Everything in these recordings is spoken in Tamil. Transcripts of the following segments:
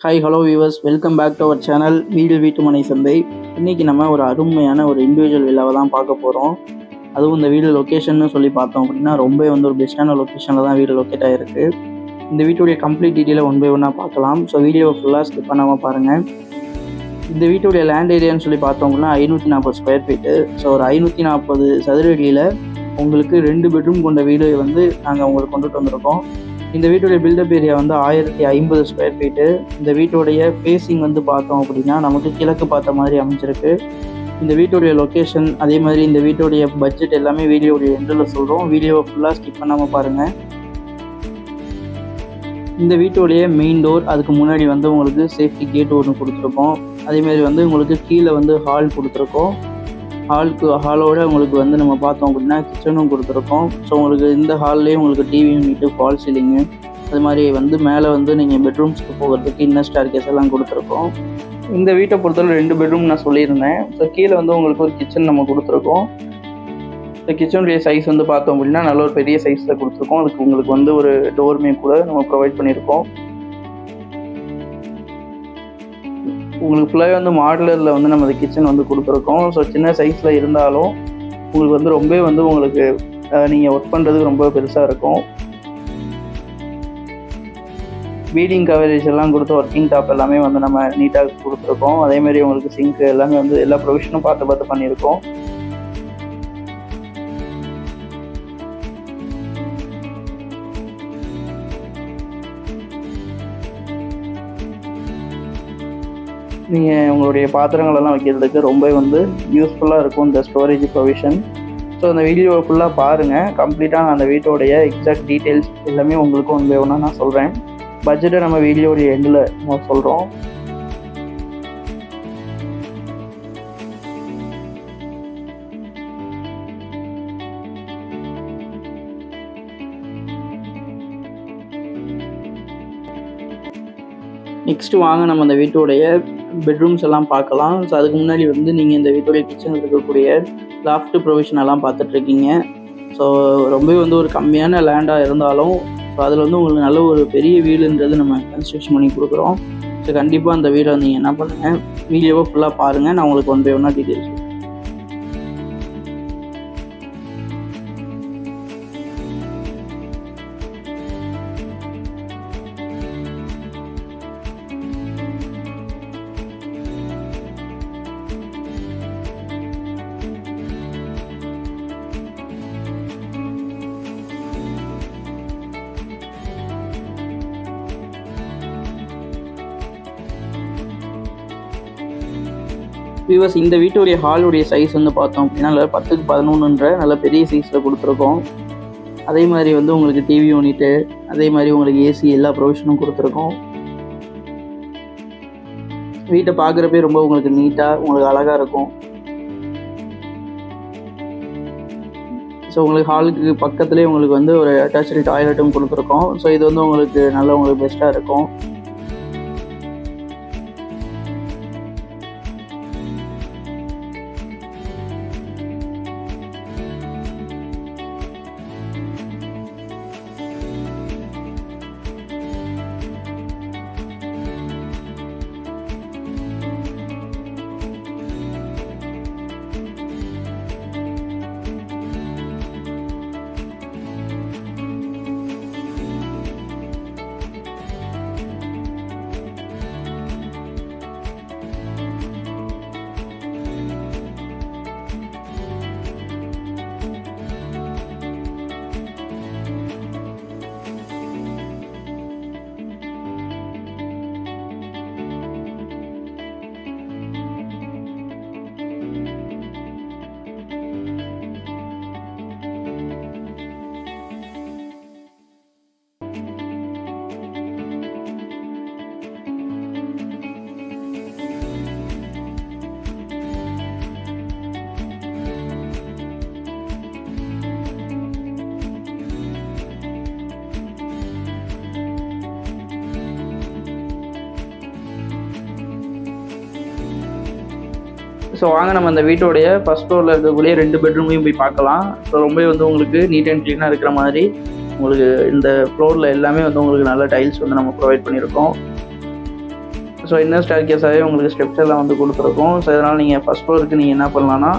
Hi hello viewers welcome back to our channel வீடு வீட்டு மனை சந்தை இன்றைக்கி நம்ம ஒரு அருமையான ஒரு இண்டிவிஜுவல் வில்லாவை தான் பார்க்க போகிறோம் அதுவும் இந்த வீடு லொக்கேஷன்னு சொல்லி பார்த்தோம் அப்படின்னா ரொம்பவே வந்து ஒரு பெஸ்ட்டான லொக்கேஷனில் தான் வீடு லொக்கேட் ஆகிருக்கு இந்த வீட்டுடைய கம்ப்ளீட் டீட்டெயிலை ஒன் பை ஒன்னாக பார்க்கலாம். ஸோ வீடியோவை ஃபுல்லாக ஸ்கிப் பண்ணாமல் பாருங்கள் இந்த வீட்டுடைய லேண்ட் ஏரியான்னு சொல்லி பார்த்தோம் அப்படின்னா ஐநூற்றி நாற்பது ஸ்கொயர் ஃபீட்டு ஸோ ஒரு ஐநூற்றி நாற்பது சதுர அடியில் உங்களுக்கு ரெண்டு பெட்ரூம் கொண்ட வீடு வந்து நாங்கள் உங்களுக்கு கொண்டுட்டு வந்திருக்கோம். இந்த வீட்டுடைய பில்டப் ஏரியா வந்து ஆயிரத்தி ஐம்பது ஸ்கொயர் ஃபீட்டு இந்த வீட்டுடைய ஃபேஸிங் வந்து பார்த்தோம் அப்படின்னா நமக்கு கிழக்கு பார்த்த மாதிரி அமைஞ்சிருக்கு. இந்த வீட்டுடைய லொக்கேஷன் அதே மாதிரி இந்த வீட்டுடைய பட்ஜெட் எல்லாமே வீடியோடைய எண்டில் சொல்கிறோம் வீடியோவை ஃபுல்லாக ஸ்கிப் பண்ணாமல் பாருங்கள் இந்த வீட்டுடைய மெயின் டோர் அதுக்கு முன்னாடி வந்து உங்களுக்கு சேஃப்டி கேட் ஒன்று கொடுத்துருக்கோம். அதேமாதிரி வந்து உங்களுக்கு கீழே வந்து ஹால் கொடுத்துருக்கோம். ஹாலுக்கு ஹாலோட உங்களுக்கு வந்து நம்ம பார்த்தோம் அப்படின்னா கிச்சனும் கொடுத்துருக்கோம். ஸோ உங்களுக்கு இந்த ஹால்லேயே உங்களுக்கு டிவி யூனிட்டு ஃபால் சீலிங்கு அது மாதிரி வந்து மேலே வந்து நீங்கள் பெட்ரூம்ஸ்க்கு போகிறதுக்கு இன்னர் ஸ்டார் கேஸ் எல்லாம் கொடுத்துருக்கோம். இந்த வீட்டை பொறுத்தவரை ரெண்டு பெட்ரூம் நான் சொல்லியிருந்தேன். ஸோ கீழே வந்து உங்களுக்கு ஒரு கிச்சன் நம்ம கொடுத்துருக்கோம். ஸோ கிச்சனுடைய சைஸ் வந்து பார்த்தோம் அப்படின்னா நல்ல ஒரு பெரிய சைஸில் கொடுத்துருக்கோம். அதுக்கு உங்களுக்கு வந்து ஒரு டோர்மே கூட நம்ம ப்ரொவைட் பண்ணியிருக்கோம். உங்களுக்கு ஃபுல்லாகவே வந்து மாடுலரில் வந்து நம்ம கிச்சன் வந்து கொடுத்துருக்கோம். ஸோ சின்ன சைஸில் இருந்தாலும் உங்களுக்கு வந்து ரொம்பவே வந்து உங்களுக்கு நீங்கள் ஒர்க் பண்ணுறதுக்கு ரொம்ப பெருசாக இருக்கும். பீடிங் கவரேஜ் எல்லாம் கொடுத்து ஒர்க்கிங் டாப் எல்லாமே வந்து நம்ம நீட்டாக கொடுத்துருக்கோம். அதேமாதிரி உங்களுக்கு சிங்க் எல்லாமே வந்து எல்லா ப்ரொவிஷனும் பார்த்து பார்த்து பண்ணியிருக்கோம். நீங்கள் உங்களுடைய பாத்திரங்கள் எல்லாம் வைக்கிறதுக்கு ரொம்ப வந்து யூஸ்ஃபுல்லாக இருக்கும் இந்த ஸ்டோரேஜ் ப்ரொவிஷன் ஸோ அந்த வீடியோவை ஃபுல்லாக பாருங்கள் கம்ப்ளீட்டாக அந்த வீட்டோடைய எக்ஸாக்ட் டீட்டெயில்ஸ் எல்லாமே உங்களுக்கு ஒன்று ஒன்றா நான் சொல்கிறேன் பட்ஜெட்டை நம்ம வீடியோடைய எண்டில் நம்ம சொல்கிறோம் நெக்ஸ்ட்டு வாங்க நம்ம அந்த வீட்டோடைய பெட்ரூம்ஸ் எல்லாம் பார்க்கலாம். ஸோ அதுக்கு முன்னாடி வந்து நீங்கள் இந்த வீட்டுடைய கிச்சனில் இருக்கக்கூடிய லாஃப்ட் ப்ரொவிஷன் எல்லாம் பார்த்துட்ருக்கீங்க. ஸோ ரொம்பவே வந்து ஒரு கம்மியான லேண்டாக இருந்தாலும் ஸோ அதில் வந்து உங்களுக்கு நல்ல ஒரு பெரிய வீடுன்றது நம்ம கன்ஸ்ட்ரக்ஷன் பண்ணி கொடுக்குறோம். ஸோ கண்டிப்பாக அந்த வீடை நீங்கள் என்ன பண்ணுங்கள் வீடியோவை ஃபுல்லாக பாருங்கள் நான் உங்களுக்கு ஒன் பை ஒன்னாக டீட்டெயில்ஸ் வியூவர்ஸ் இந்த வீட்டுடைய ஹாலுடைய சைஸ் வந்து பார்த்தோம் அப்படின்னா நல்ல பத்துக்கு பதினொன்றுன்ற நல்ல பெரிய சைஸில் கொடுத்துருக்கோம். அதே மாதிரி வந்து உங்களுக்கு டிவி யூனிட்டு அதே மாதிரி உங்களுக்கு ஏசி எல்லா ப்ரொவிஷனும் கொடுத்துருக்கோம். வீட்டை பார்க்குறப்பே ரொம்ப உங்களுக்கு நீட்டாக உங்களுக்கு அழகாக இருக்கும். ஸோ உங்களுக்கு ஹாலுக்கு பக்கத்துலேயே உங்களுக்கு வந்து ஒரு அட்டாச்சு டாய்லெட்டும் கொடுத்துருக்கோம். ஸோ இது வந்து உங்களுக்கு நல்ல உங்களுக்கு பெஸ்ட்டாக இருக்கும். ஸோ வாங்க நம்ம அந்த வீட்டோடைய ஃபர்ஸ்ட் ஃப்ளோரில் இருக்கக்கூடிய ரெண்டு பெட்ரூமையும் போய் பார்க்கலாம். ஸோ ரொம்பவே வந்து உங்களுக்கு நீட் அண்ட் க்ளீனாக இருக்கிற மாதிரி உங்களுக்கு இந்த ஃப்ளோரில் எல்லாமே வந்து உங்களுக்கு நல்ல டைல்ஸ் வந்து நம்ம ப்ரொவைட் பண்ணியிருக்கோம். ஸோ இன்னர் ஸ்டார் கேஸாகவே உங்களுக்கு ஸ்டெப்ஸ் எல்லாம் வந்து கொடுத்துருக்கோம். ஸோ இதனால் நீங்கள் ஃபஸ்ட் ஃப்ளோருக்கு நீங்கள் என்ன பண்ணலான்னா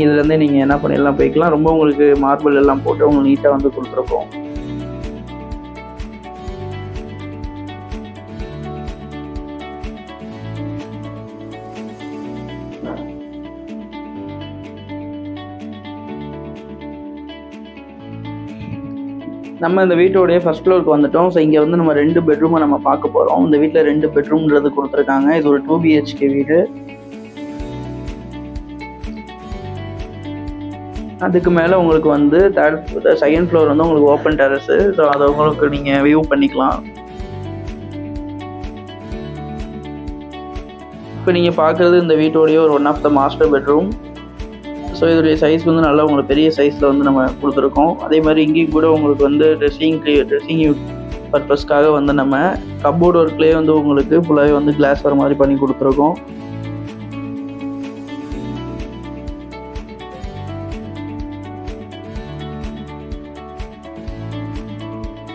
இதுலேருந்தே நீங்கள் என்ன பண்ணிடலாம் போய்க்கலாம். ரொம்ப உங்களுக்கு மார்பிள் எல்லாம் போட்டு உங்களுக்கு நீட்டாக வந்து கொடுத்துருக்கோம். நம்ம இந்த வீட்டோடைய ஃபர்ஸ்ட் ஃப்ளோருக்கு வந்துட்டோம். ஸோ இங்கே வந்து நம்ம ரெண்டு பெட்ரூமை நம்ம பார்க்க போகிறோம் இந்த வீட்டில் ரெண்டு பெட்ரூம்ன்றது கொடுத்துருக்காங்க. இது ஒரு டூ பிஹெச்கே வீடு. அதுக்கு மேலே உங்களுக்கு வந்து தேர்ட் செகண்ட் ஃப்ளோர் வந்து உங்களுக்கு ஓப்பன் டெரஸு ஸோ அதை உங்களுக்கு நீங்கள் வியூ பண்ணிக்கலாம். இப்போ நீங்கள் பார்க்குறது இந்த வீட்டோடைய ஒரு one of the master bedroom so இதோடைய சைஸ் வந்து நல்லா உங்களுக்கு பெரிய சைஸில் வந்து நம்ம கொடுத்துருக்கோம். அதே மாதிரி இங்கேயும் கூட உங்களுக்கு வந்து ட்ரெஸ்ஸிங் ட்ரெஸ்ஸிங் பர்பஸ்க்காக வந்து நம்ம கப்போர்ட் ஒர்க்லேயே வந்து உங்களுக்கு ஃபுல்லாகவே வந்து கிளாஸ் வர மாதிரி பண்ணி கொடுத்துருக்கோம்.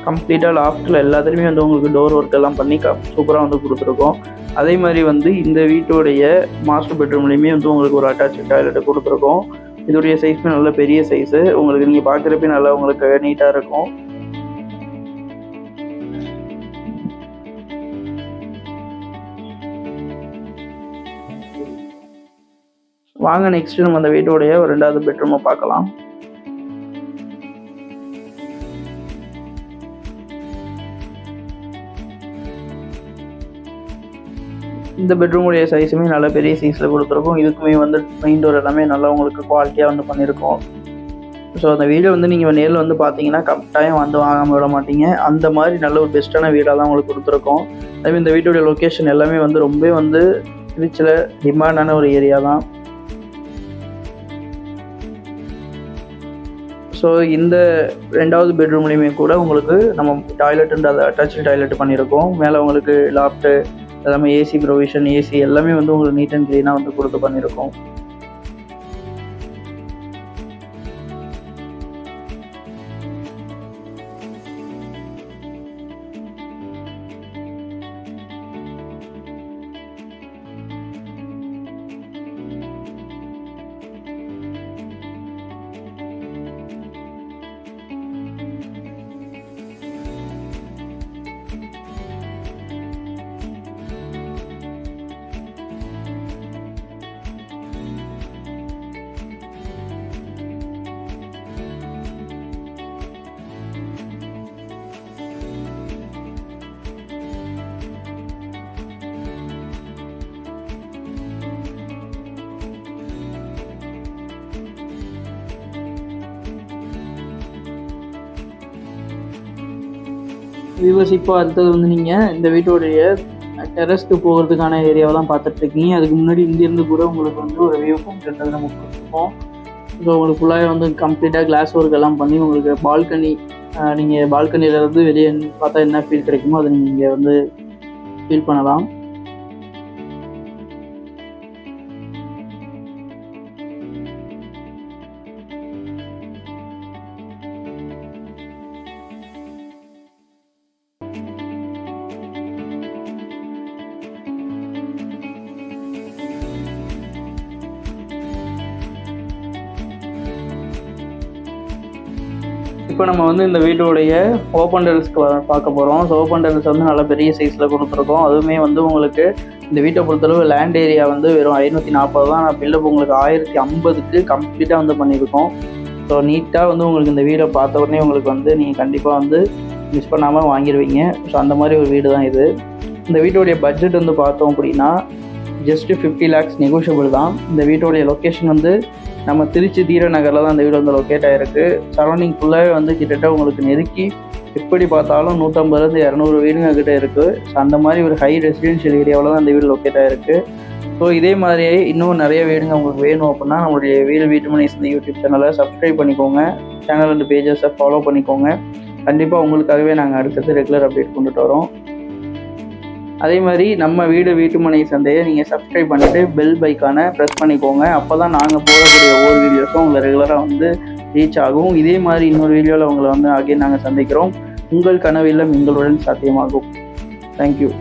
கம்ப்ளீட்டாக லாஃப்டில் எல்லாத்துலேயுமே வந்து உங்களுக்கு டோர் ஒர்க் எல்லாம் பண்ணி க சூப்பராக வந்து கொடுத்துருக்கோம். அதே மாதிரி வந்து இந்த வீட்டோடைய மாஸ்டர் பெட்ரூம்லேயுமே வந்து உங்களுக்கு ஒரு அட்டாச் டாய்லெட் கொடுத்துருக்கோம். இதோடைய சைஸ்மே நல்ல பெரிய சைஸு உங்களுக்கு நீங்கள் பார்க்குறப்ப நல்லா உங்களுக்கு நீட்டாக இருக்கும். வாங்க நெக்ஸ்ட் நம்ம அந்த வீட்டோடைய ஒரு ரெண்டாவது பெட்ரூமை பார்க்கலாம். இந்த பெட்ரூமுடைய சைஸுமே நல்ல பெரிய சைஸில் கொடுத்துருக்கோம். இதுக்குமே வந்து மெயின் டோர் எல்லாமே நல்லா உங்களுக்கு குவாலிட்டியாக வந்து பண்ணியிருக்கோம் ஸோ அந்த வீடை வந்து நீங்கள் நேரில் வந்து பார்த்தீங்கன்னா கரெக்டாக வந்து வாங்காமல் விட மாட்டீங்க. அந்த மாதிரி நல்ல ஒரு பெஸ்ட்டான வீடாக தான் உங்களுக்கு கொடுத்துருக்கோம். அதே இந்த வீட்டுடைய லொக்கேஷன் எல்லாமே வந்து ரொம்ப வந்து திருச்சியில் டிமாண்டான ஒரு ஏரியா தான். ஸோ இந்த ரெண்டாவது பெட்ரூம்லேயுமே கூட உங்களுக்கு நம்ம டாய்லெட்டுன்ற அட்டாச்சு டாய்லெட் பண்ணியிருக்கோம் மேலே உங்களுக்கு லாப்ட்டு எல்லாமே ஏசி ப்ரொவிஷன் ஏசி எல்லாமே வந்து உங்களுக்கு நீட் அண்ட் க்ளீனாக வந்து கொடுத்து பண்ணியிருக்கோம் வியூவர்ஸ் இப்போ அடுத்தது வந்து நீங்கள் இந்த வீட்டோடைய டெரஸ்க்கு போகிறதுக்கான ஏரியாவெல்லாம் பார்த்துட்ருக்கீங்க. அதுக்கு முன்னாடி இங்கேருந்து கூட உங்களுக்கு வந்து ஒரு வியூ பாயிண்ட்ன்றது நம்ம கொடுத்துருக்கோம். ஸோ உங்களுக்கு ஃபுல்லாக வந்து கம்ப்ளீட்டாக கிளாஸ் ஒர்க் எல்லாம் பண்ணி உங்களுக்கு பால்கனி நீங்கள் பால்கனியிலேருந்து வெளியே பார்த்தா என்ன ஃபீல் கிடைக்குமோ அதை நீங்கள் இங்கே வந்து ஃபீல் பண்ணலாம். இப்போ நம்ம வந்து இந்த வீட்டோடைய ஓப்பன் டெரஸ்க்கு பார்க்க போகிறோம் ஸோ ஓப்பன் டெரஸ் வந்து நல்ல பெரிய சைஸில் கொடுத்துருக்கோம். அதுவுமே வந்து உங்களுக்கு இந்த வீட்டை பொறுத்தளவு லேண்ட் ஏரியா வந்து வெறும் ஐநூற்றி நாற்பது தான். நான் பில்லப் உங்களுக்கு ஆயிரத்தி ஐம்பதுக்கு கம்ப்ளீட்டாக வந்து பண்ணியிருக்கோம். ஸோ நீட்டாக வந்து உங்களுக்கு இந்த வீடை பார்த்த உடனே உங்களுக்கு வந்து நீங்கள் கண்டிப்பாக வந்து மிஸ் பண்ணாமல் வாங்கிடுவீங்க ஸோ அந்த மாதிரி ஒரு வீடு தான் இது. இந்த வீட்டோடைய பட்ஜெட் வந்து பார்த்தோம் அப்படின்னா ஜஸ்ட்டு ஃபிஃப்டி லேக்ஸ் நெகோஷியபிள் தான். இந்த வீட்டோடைய லொக்கேஷன் வந்து நம்ம திருச்சி தீர நகரில் தான் அந்த வீடு வந்து லொக்கேட் ஆகிருக்கு சரௌண்டிங் ஃபுல்லாகவே வந்து கிட்டத்தட்ட உங்களுக்கு நெருக்கி எப்படி பார்த்தாலும் நூற்றம்பதுலேருந்து இரநூறு வீடுங்க கிட்டே இருக்குது ஸோ அந்த மாதிரி ஒரு ஹை ரெசிடென்ஷியல் ஏரியாவில் தான் அந்த வீடு லொக்கேட் ஆகிருக்கு ஸோ இதே மாதிரியே இன்னும் நிறைய வீடுங்க உங்களுக்கு வேணும் அப்படின்னா நம்மளுடைய வீடு வீட்டுமனை சேர்ந்த யூடியூப் சேனலை சப்ஸ்கிரைப் பண்ணிக்கோங்க. சேனல் அண்ட் பேஜஸை ஃபாலோ பண்ணிக்கோங்க. கண்டிப்பாக உங்களுக்காகவே நாங்கள் அடுத்தது ரெகுலர் அப்டேட் கொண்டுட்டு வரோம். அதே மாதிரி நம்ம வீடு வீட்டுமனை சந்தையை நீங்கள் சப்ஸ்கிரைப் பண்ணிவிட்டு பெல் பைக்கான ப்ரெஸ் பண்ணிக்கோங்க. அப்போ தான் நாங்கள் போடக்கூடிய ஒவ்வொரு வீடியோஸும் உங்களை ரெகுலராக வந்து ரீச் ஆகும். இதே மாதிரி இன்னொரு வீடியோவில் உங்களை வந்து ஆகிய நாங்கள் சந்திக்கிறோம். உங்கள் கனவில்லம் எங்களுடன் சாத்தியமாகும். தேங்க்யூ